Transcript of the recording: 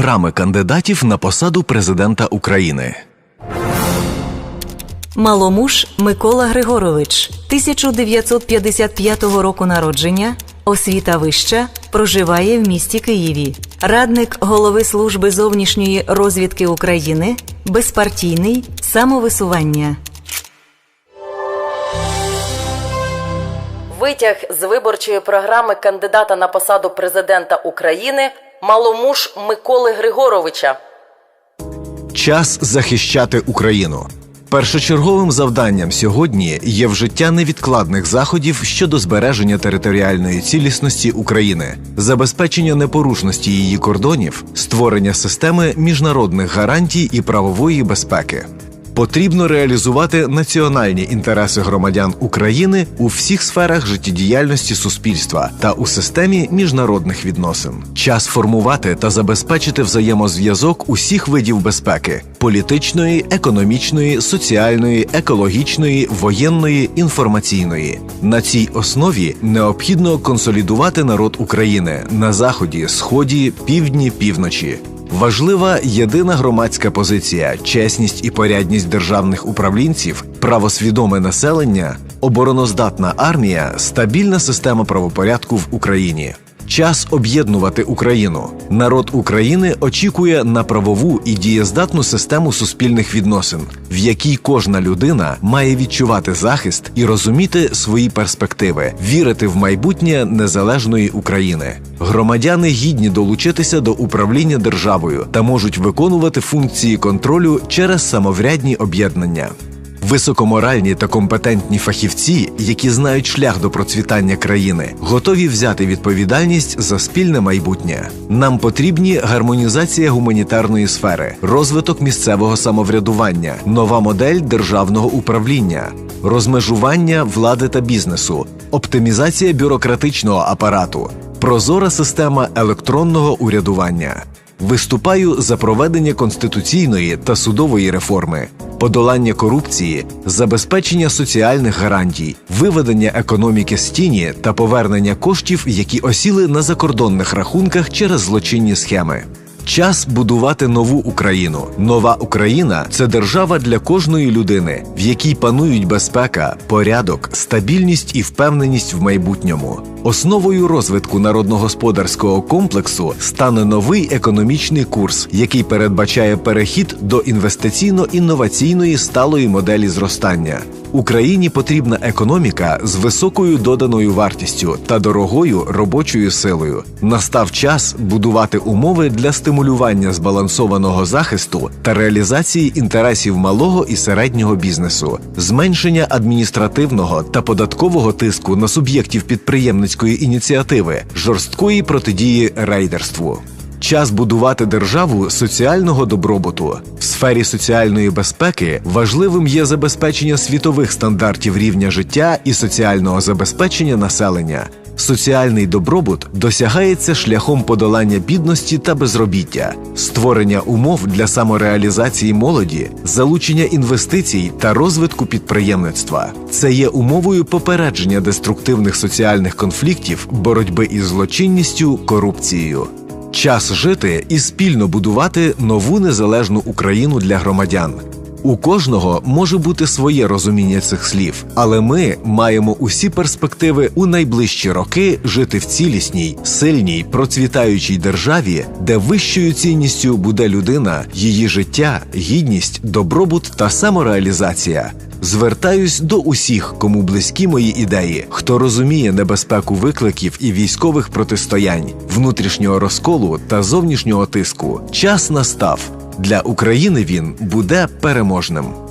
Програми кандидатів на посаду президента України. Маломуш Микола Григорович, 1955 року народження, освіта вища, проживає в місті Києві. Радник голови служби зовнішньої розвідки України, безпартійний, самовисування. Витяг з виборчої програми кандидата на посаду президента України Маломуш Миколи Григоровича. Час захищати Україну. Першочерговим завданням сьогодні є вжиття невідкладних заходів щодо збереження територіальної цілісності України, забезпечення непорушності її кордонів, створення системи міжнародних гарантій і правової безпеки. Потрібно реалізувати національні інтереси громадян України у всіх сферах життєдіяльності суспільства та у системі міжнародних відносин. Час формувати та забезпечити взаємозв'язок усіх видів безпеки: політичної, економічної, соціальної, екологічної, воєнної, інформаційної. На цій основі необхідно консолідувати народ України на заході, сході, півдні, півночі. Важлива єдина громадська позиція, чесність і порядність державних управлінців, правосвідоме населення, обороноздатна армія, стабільна система правопорядку в Україні. Час об'єднувати Україну. Народ України очікує на правову і дієздатну систему суспільних відносин, в якій кожна людина має відчувати захист і розуміти свої перспективи, вірити в майбутнє незалежної України. Громадяни гідні долучитися до управління державою та можуть виконувати функції контролю через самоврядні об'єднання. Високоморальні та компетентні фахівці, які знають шлях до процвітання країни, готові взяти відповідальність за спільне майбутнє. Нам потрібні гармонізація гуманітарної сфери, розвиток місцевого самоврядування, нова модель державного управління, розмежування влади та бізнесу, оптимізація бюрократичного апарату, прозора система електронного урядування. Виступаю за проведення конституційної та судової реформи, подолання корупції, забезпечення соціальних гарантій, виведення економіки з тіні та повернення коштів, які осіли на закордонних рахунках через злочинні схеми. Час будувати нову Україну. Нова Україна це держава для кожної людини, в якій панують безпека, порядок, стабільність і впевненість в майбутньому. Основою розвитку народногосподарського комплексу стане новий економічний курс, який передбачає перехід до інвестиційно-інноваційної сталої моделі зростання. Україні потрібна економіка з високою доданою вартістю та дорогою робочою силою. Настав час будувати умови для стимулювання збалансованого захисту та реалізації інтересів малого і середнього бізнесу, зменшення адміністративного та податкового тиску на суб'єктів підприємницької ініціативи, жорсткої протидії рейдерству. Час будувати державу соціального добробуту в сфері соціальної безпеки важливим є забезпечення світових стандартів рівня життя і соціального забезпечення населення. Соціальний добробут досягається шляхом подолання бідності та безробіття, створення умов для самореалізації молоді, залучення інвестицій та розвитку підприємництва. Це є умовою попередження деструктивних соціальних конфліктів, боротьби із злочинністю, корупцією. Час жити і спільно будувати нову незалежну Україну для громадян. У кожного може бути своє розуміння цих слів, але ми маємо усі перспективи у найближчі роки жити в цілісній, сильній, процвітаючій державі, де вищою цінністю буде людина, її життя, гідність, добробут та самореалізація. Звертаюсь до усіх, кому близькі мої ідеї, хто розуміє небезпеку викликів і військових протистоянь, внутрішнього розколу та зовнішнього тиску. Час настав. Для України він буде переможним.